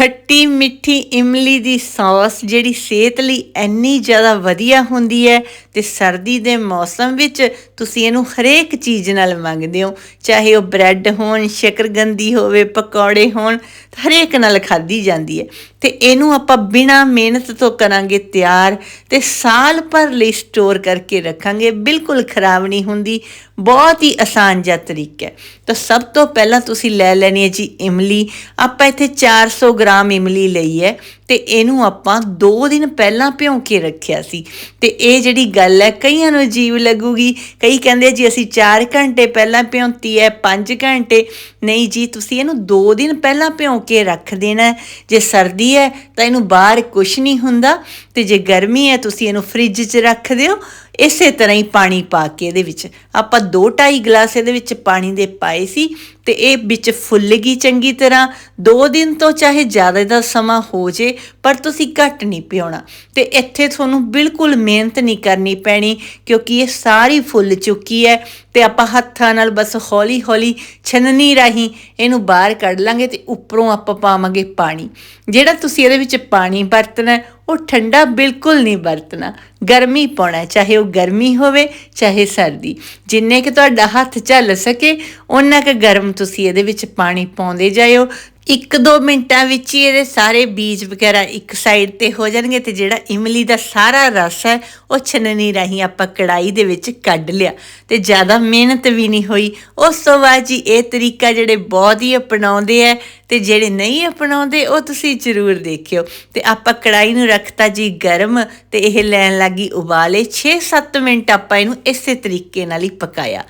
ਖੱਟੀ ਮਿੱਠੀ ਇਮਲੀ ਦੀ ਸੌਸ ਜਿਹੜੀ ਸਿਹਤ ਲਈ ਇੰਨੀ ਜ਼ਿਆਦਾ ਵਧੀਆ ਹੁੰਦੀ ਹੈ ਤੇ ਸਰਦੀ ਦੇ ਮੌਸਮ ਵਿੱਚ ਤੁਸੀਂ ਇਹਨੂੰ ਹਰੇਕ ਚੀਜ਼ ਨਾਲ ਮੰਗਦੇ ਹੋ, ਚਾਹੇ ਉਹ ਬ੍ਰੈਡ ਹੋਣ, ਸ਼ਕਰਗੰਦੀ ਹੋਵੇ, ਪਕੌੜੇ ਹੋਣ, ਹਰੇਕ ਨਾਲ ਖਾਧੀ ਜਾਂਦੀ ਹੈ। ਤੇ ਇਹਨੂੰ ਆਪਾਂ ਬਿਨਾ ਮਿਹਨਤ ਤੋਂ ਕਰਾਂਗੇ ਤਿਆਰ ਤੇ ਸਾਲ ਭਰ ਲਈ ਸਟੋਰ ਕਰਕੇ ਰੱਖਾਂਗੇ, ਬਿਲਕੁਲ ਖਰਾਬ ਨਹੀਂ ਹੁੰਦੀ, ਬਹੁਤ ਹੀ ਆਸਾਨ ਜਿਹਾ ਤਰੀਕਾ ਹੈ। ਤਾਂ ਸਭ ਤੋਂ ਪਹਿਲਾਂ ਤੁਸੀਂ ਲੈ ਲੈਣੀ ਹੈ ਜੀ ਇਮਲੀ, ਆਪਾਂ ਇੱਥੇ 400 ਗ੍ਰਾਮ ਇਮਲੀ ਲਈ ਹੈ। ਤੇ ਇਹਨੂੰ ਆਪਾਂ 2 ਦਿਨ ਪਹਿਲਾਂ ਭਿਉਂ ਕੇ ਰੱਖਿਆ ਸੀ। ਤੇ ਇਹ ਜਿਹੜੀ ਗੱਲ ਹੈ, ਕਈਆਂ ਨੂੰ ਅਜੀਬ ਲੱਗੂਗੀ। ਕਈ ਕਹਿੰਦੇ ਜੀ, ਅਸੀਂ 4 ਘੰਟੇ ਪਹਿਲਾਂ ਭਿਉਂਤੀ ਹੈ 5 ਘੰਟੇ। ਨਹੀਂ ਜੀ, ਤੁਸੀਂ ਇਹਨੂੰ 2 ਦਿਨ ਪਹਿਲਾਂ ਭਿਉਂ ਕੇ ਰੱਖ ਦੇਣਾ ਜੇ ਸਰਦੀ ਹੈ, ਤਾਂ ਇਹਨੂੰ ਬਾਹਰ ਕੁਝ ਨਹੀਂ ਹੁੰਦਾ। ਤੇ ਜੇ ਗਰਮੀ ਹੈ, ਤੁਸੀਂ ਇਹਨੂੰ ਫ੍ਰਿਜ 'ਚ ਰੱਖ ਦਿਓ। ਇਸੇ ਤਰ੍ਹਾਂ ਹੀ ਪਾਣੀ ਪਾ ਕੇ ਇਹਦੇ ਵਿੱਚ, ਆਪਾਂ 2.5 ਗਲਾਸ ਇਹਦੇ ਵਿੱਚ ਪਾਣੀ ਦੇ ਪਾਏ ਸੀ ਤੇ ਇਹ ਵਿੱਚ ਫੁੱਲ ਗਈ ਚੰਗੀ ਤਰ੍ਹਾਂ। 2 ਦਿਨ ਤੋਂ ਚਾਹੇ ਜ਼ਿਆਦਾ ਦਾ ਸਮਾਂ ਹੋ ਜੇ, ਪਰ ਤੁਸੀਂ ਘੱਟ ਨਹੀਂ ਪਿਉਣਾ। ਤੇ ਇੱਥੇ ਤੁਹਾਨੂੰ ਬਿਲਕੁਲ ਮਿਹਨਤ ਨਹੀਂ ਕਰਨੀ ਪੈਣੀ, ਕਿਉਂਕਿ ਇਹ ਸਾਰੀ ਫੁੱਲ ਚੁੱਕੀ ਹੈ। ਤੇ ਆਪਾਂ ਹੱਥਾਂ ਨਾਲ ਬਸ ਹੌਲੀ ਹੌਲੀ ਛਨਨੀ ਰਾਹੀਂ ਇਹਨੂੰ ਬਾਹਰ ਕੱਢ ਲਾਂਗੇ ਤੇ ਉੱਪਰੋਂ ਆਪਾਂ ਪਾਵਾਂਗੇ ਪਾਣੀ। ਜਿਹੜਾ ਤੁਸੀਂ ਇਹਦੇ ਵਿੱਚ ਪਾਣੀ ਵਰਤਣਾ, ਉਹ ਠੰਡਾ ਬਿਲਕੁਲ ਨਹੀਂ ਵਰਤਣਾ। ਗਰਮੀ ਪਾਉਣਾ ਚਾਹੇ ਉਹ ਗਰਮੀ ਹੋਵੇ, ਚਾਹੇ ਸਰਦੀ। ਜਿੰਨੇ ਕਿ ਤੁਹਾਡਾ ਹੱਥ ਝੱਲ ਸਕੇ ਉਹਨਾਂ ਕੁ ਗਰਮ ਤੁਸੀਂ ਇਹਦੇ ਵਿੱਚ ਪਾਣੀ ਪਾਉਂਦੇ ਜਾਇਓ। ਇੱਕ ਦੋ ਮਿੰਟਾਂ ਵਿੱਚ ਹੀ ਇਹਦੇ ਸਾਰੇ ਬੀਜ ਵਗੈਰਾ ਇੱਕ ਸਾਈਡ ਤੇ ਹੋ ਜਾਣਗੇ ਤੇ ਜਿਹੜਾ ਇਮਲੀ ਦਾ ਸਾਰਾ ਰਸ ਹੈ, ਉਹ ਛਨਣੀ ਰਾਹੀਂ ਆਪਾਂ ਕੜਾਈ ਦੇ ਵਿੱਚ ਕੱਢ ਲਿਆ। ਤੇ ਜ਼ਿਆਦਾ ਮਿਹਨਤ ਵੀ ਨਹੀਂ ਹੋਈ। ਉਸ ਤੋਂ ਬਾਅਦ ਜੀ ਇਹ ਤਰੀਕਾ ਜਿਹੜੇ ਬਹੁਤ ਹੀ ਅਪਣਾਉਂਦੇ ਆ ਤੇ ਜਿਹੜੇ ਨਹੀਂ ਅਪਣਾਉਂਦੇ, ਉਹ ਤੁਸੀਂ ਜ਼ਰੂਰ ਦੇਖਿਓ। ਤੇ ਆਪਾਂ ਕੜਾਈ ਨੂੰ ਰੱਖਤਾ ਜੀ ਗਰਮ ਤੇ ਇਹ ਲੈਣ ਲੱਗੀ ਉਬਾਲੇ। 6-7 ਮਿੰਟ ਆਪਾਂ ਇਹਨੂੰ ਇਸੇ ਤਰੀਕੇ ਨਾਲ ਹੀ ਪਕਾਇਆ।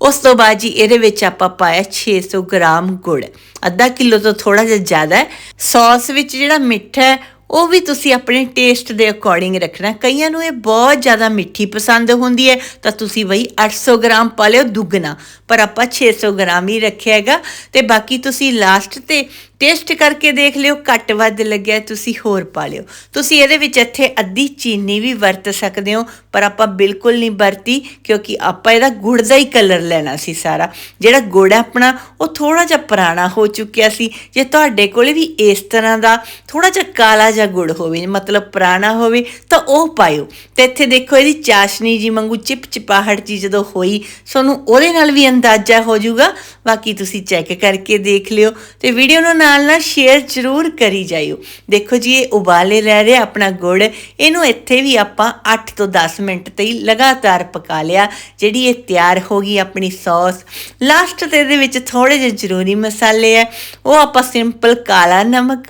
ਉਸ ਤੋਂ ਬਾਅਦ ਜੀ ਇਹਦੇ ਵਿੱਚ ਆਪਾਂ ਪਾਇਆ 600 ਗ੍ਰਾਮ ਗੁੜ। ਅੱਧਾ ਕਿਲੋ ਤੋਂ ਥੋੜਾ ਜਿਹਾ ਜ਼ਿਆਦਾ ਹੈ। ਸੌਸ ਵਿੱਚ ਜਿਹੜਾ ਮਿੱਠਾ ਹੈ, ਉਹ ਵੀ ਤੁਸੀਂ ਆਪਣੇ ਟੇਸਟ ਦੇ ਅਕੋਰਡਿੰਗ ਰੱਖਣਾ। ਕਈਆਂ ਨੂੰ ਇਹ ਬਹੁਤ ਜ਼ਿਆਦਾ ਮਿੱਠੀ ਪਸੰਦ ਹੁੰਦੀ ਹੈ, ਤਾਂ ਤੁਸੀਂ ਵਈ 800 ਗ੍ਰਾਮ ਪਾ ਲਿਓ, ਦੁੱਗਣਾ। ਪਰ ਆਪਾਂ 600 ਗ੍ਰਾਮ ਹੀ ਰੱਖਿਆ ਹੈਗਾ। ਤੇ ਬਾਕੀ ਤੁਸੀਂ ਲਾਸਟ ਤੇ ਟੇਸਟ ਕਰਕੇ ਦੇਖ ਲਿਓ, ਘੱਟ ਵੱਧ ਲੱਗਿਆ, ਤੁਸੀਂ ਹੋਰ ਪਾ ਲਿਓ। ਤੁਸੀਂ ਇਹਦੇ ਵਿੱਚ ਇੱਥੇ ਅੱਧੀ ਚੀਨੀ ਵੀ ਵਰਤ ਸਕਦੇ ਹੋ, ਪਰ ਆਪਾਂ ਬਿਲਕੁਲ ਨਹੀਂ ਵਰਤੀ, ਕਿਉਂਕਿ ਆਪਾਂ ਇਹਦਾ ਗੁੜ ਦਾ ਹੀ ਕਲਰ ਲੈਣਾ ਸੀ ਸਾਰਾ। ਜਿਹੜਾ ਗੁੜ ਆਪਣਾ, ਉਹ ਥੋੜਾ ਜਿਹਾ ਪੁਰਾਣਾ ਹੋ ਚੁੱਕਿਆ ਸੀ। ਜੇ ਤੁਹਾਡੇ ਕੋਲੇ ਵੀ ਇਸ ਤਰ੍ਹਾਂ ਦਾ ਥੋੜਾ ਜਿਹਾ ਕਾਲਾ ਜਿਹਾ ਗੁੜ ਹੋਵੇ, ਮਤਲਬ ਪੁਰਾਣਾ ਹੋਵੇ, ਤਾਂ ਉਹ ਪਾਇਓ। ਤੇ ਇੱਥੇ ਦੇਖੋ, ਇਹਦੀ ਚਾਸ਼ਨੀ ਜੀ ਵਾਂਗੂ ਚਿਪਚਿਪਾਹਟ ਜੀ ਜਦੋਂ ਹੋਈ, ਤੁਹਾਨੂੰ ਉਹਦੇ ਨਾਲ ਵੀ ਅੰਦਾਜ਼ਾ ਹੋ ਜਾਊਗਾ। ਬਾਕੀ ਤੁਸੀਂ ਚੈੱਕ ਕਰਕੇ ਦੇਖ ਲਿਓ ਤੇ ਵੀਡੀਓ ਨੂੰ ਨਾਲ ਨਾਲ ਸ਼ੇਅਰ ਜ਼ਰੂਰ ਕਰੀ ਜਾਇਓ। ਦੇਖੋ ਜੀ, ਇਹ ਉਬਾਲੇ ਲੈ ਰਿਹਾ ਆਪਣਾ ਗੁੜ। ਇਹਨੂੰ ਇੱਥੇ ਵੀ ਆਪਾਂ 8 ਤੋਂ 10 ਮਿੰਟ ਤੇ ਹੀ ਲਗਾਤਾਰ ਪਕਾ ਲਿਆ। ਜਿਹੜੀ ਇਹ ਤਿਆਰ ਹੋ ਗਈ ਆਪਣੀ ਸੌਸ ਲਾਸਟ ਤੇ ਇਹਦੇ ਵਿੱਚ ਥੋੜੇ ਜਿਹੇ ਜ਼ਰੂਰੀ ਮਸਾਲੇ ਹੈ ਉਹ ਆਪਾਂ ਸਿੰਪਲ ਕਾਲਾ ਨਮਕ,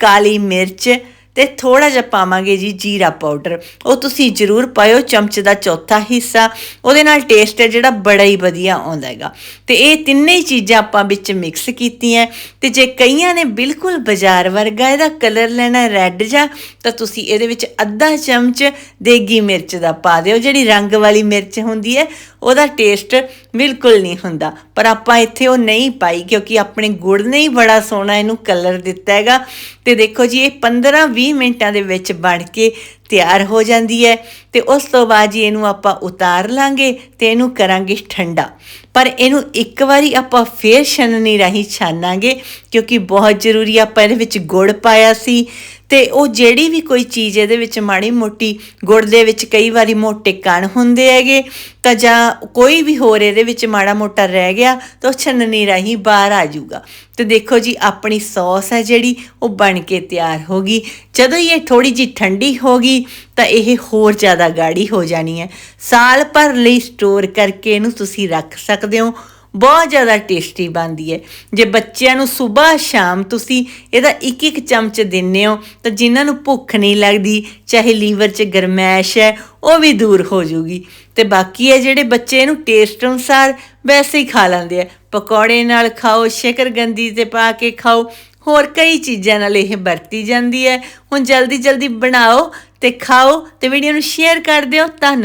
ਕਾਲੀ ਮਿਰਚ ਤੇ ਥੋੜਾ ਜਿਹਾ ਪਾਵਾਂਗੇ ਜੀ ਜੀਰਾ ਪਾਊਡਰ ਉਹ ਤੁਸੀਂ ਜ਼ਰੂਰ ਪਾਇਓ, ਚਮਚ ਦਾ ਚੌਥਾ ਹਿੱਸਾ। ਉਹਦੇ ਨਾਲ ਟੇਸਟ ਹੈ ਜਿਹੜਾ ਬੜਾ ਹੀ ਵਧੀਆ ਆਉਂਦਾ ਹੈਗਾ। ਤੇ ਇਹ ਤਿੰਨੇ ਹੀ ਚੀਜ਼ਾਂ ਆਪਾਂ ਵਿੱਚ ਮਿਕਸ ਕੀਤੀਆਂ। ਤੇ ਜੇ ਕਈਆਂ ਨੇ ਬਿਲਕੁਲ ਬਾਜ਼ਾਰ ਵਰਗਾ ਇਹਦਾ ਕਲਰ ਲੈਣਾ ਰੈੱਡ ਜਾਂ ਤਾਂ ਤੁਸੀਂ ਇਹਦੇ ਵਿੱਚ ਅੱਧਾ ਚਮਚ ਦੇਗੀ ਮਿਰਚ ਦਾ ਪਾ ਦਿਓ। ਜਿਹੜੀ ਰੰਗ ਵਾਲੀ ਮਿਰਚ ਹੁੰਦੀ ਹੈ, ਉਹਦਾ ਟੇਸਟ ਬਿਲਕੁਲ ਨਹੀਂ ਹੁੰਦਾ। ਪਰ ਆਪਾਂ ਇੱਥੇ ਉਹ ਨਹੀਂ ਪਾਈ ਕਿਉਂਕਿ ਆਪਣੇ ਗੁੜ ਨੇ ਹੀ ਬੜਾ ਸੋਹਣਾ ਇਹਨੂੰ ਕਲਰ ਦਿੱਤਾ ਹੈਗਾ। ਤੇ ਦੇਖੋ ਜੀ, ਇਹ 15-20 ਮਿੰਟਾਂ ਦੇ ਵਿੱਚ ਬਣ ਕੇ ਤਿਆਰ ਹੋ ਜਾਂਦੀ ਹੈ ਤੇ ਉਸ ਤੋਂ ਬਾਅਦ ਜੀ ਇਹਨੂੰ ਆਪਾਂ ਉਤਾਰ ਲਾਂਗੇ ਤੇ ਇਹਨੂੰ ਕਰਾਂਗੇ ਠੰਡਾ। ਪਰ ਇਹਨੂੰ ਇੱਕ ਵਾਰੀ ਆਪਾਂ ਫੇਰ ਛਣਨੀ ਰਾਹੀਂ ਛਾਨਾਂਗੇ ਕਿਉਂਕਿ ਬਹੁਤ ਜ਼ਰੂਰੀ ਆਪਾਂ ਇਹਦੇ ਵਿੱਚ ਗੁੜ ਪਾਇਆ ਸੀ ਤੇ ਉਹ ਜਿਹੜੀ ਵੀ ਕੋਈ ਚੀਜ਼ ਇਹਦੇ ਵਿੱਚ ਮਾੜੀ ਮੋਟੀ ਗੁੜ ਦੇ ਵਿੱਚ ਕਈ ਵਾਰੀ ਮੋਟੇ ਕਣ ਹੁੰਦੇ ਹੈਗੇ ਤਾਂ ਜਾਂ ਕੋਈ ਵੀ ਹੋਰ ਇਹਦੇ ਵਿੱਚ ਮਾੜਾ ਮੋਟਾ ਰਹਿ ਗਿਆ ਤਾਂ ਉਹ ਛਣਨੀ ਰਾਹੀਂ ਬਾਹਰ ਆ ਜਾਊਗਾ। ਤੇ ਦੇਖੋ ਜੀ, ਆਪਣੀ ਸੌਸ ਹੈ ਜਿਹੜੀ, ਉਹ ਬਣ ਕੇ ਤਿਆਰ ਹੋ ਗਈ। ਜਦੋਂ ਇਹ ਥੋੜੀ ਜੀ ਠੰਡੀ ਹੋ ਗਈ, ਤਾਂ ਇਹ ਹੋਰ ਜ਼ਿਆਦਾ ਗਾੜੀ ਹੋ ਜਾਣੀ ਹੈ। ਸਾਲ ਭਰ ਲਈ ਸਟੋਰ ਕਰਕੇ ਇਹਨੂੰ ਤੁਸੀਂ ਰੱਖ ਸਕਦੇ ਹੋ। ਬਹੁਤ ਜ਼ਿਆਦਾ ਟੇਸਟੀ ਬਣਦੀ ਹੈ। ਜੇ ਬੱਚਿਆਂ ਨੂੰ ਸਵੇਰ ਸ਼ਾਮ ਤੁਸੀਂ ਇਹਦਾ ਇੱਕ ਇੱਕ ਚਮਚ ਦਿੰਨੇ ਹੋ, ਤਾਂ ਜਿਨ੍ਹਾਂ ਨੂੰ ਭੁੱਖ ਨਹੀਂ ਲੱਗਦੀ, ਚਾਹੇ ਲੀਵਰ 'ਚ ਗਰਮੈਸ਼ ਹੈ, ਉਹ ਵੀ ਦੂਰ ਹੋ ਜੂਗੀ ਤੇ ਬਾਕੀ ਹੈ ਜਿਹੜੇ ਬੱਚੇ ਇਹਨੂੰ ਟੇਸਟ ਅਨੁਸਾਰ ਵੈਸੇ ਹੀ ਖਾ ਲੈਂਦੇ ਆ। ਪਕੌੜੇ ਨਾਲ ਖਾਓ, ਸ਼ਕਰਗੰਦੀ ਤੇ ਪਾ ਕੇ ਖਾਓ, ਹੋਰ ਕਈ ਚੀਜ਼ਾਂ ਨਾਲ ਇਹ ਵਰਤੀ ਜਾਂਦੀ ਹੈ। ਹੁਣ ਜਲਦੀ ਜਲਦੀ ਬਣਾਓ ਤੇ ਖਾਓ ਤੇ ਵੀਡੀਓ ਨੂੰ ਸ਼ੇਅਰ ਕਰ ਦਿਓ। ਧੰਨਵਾਦ।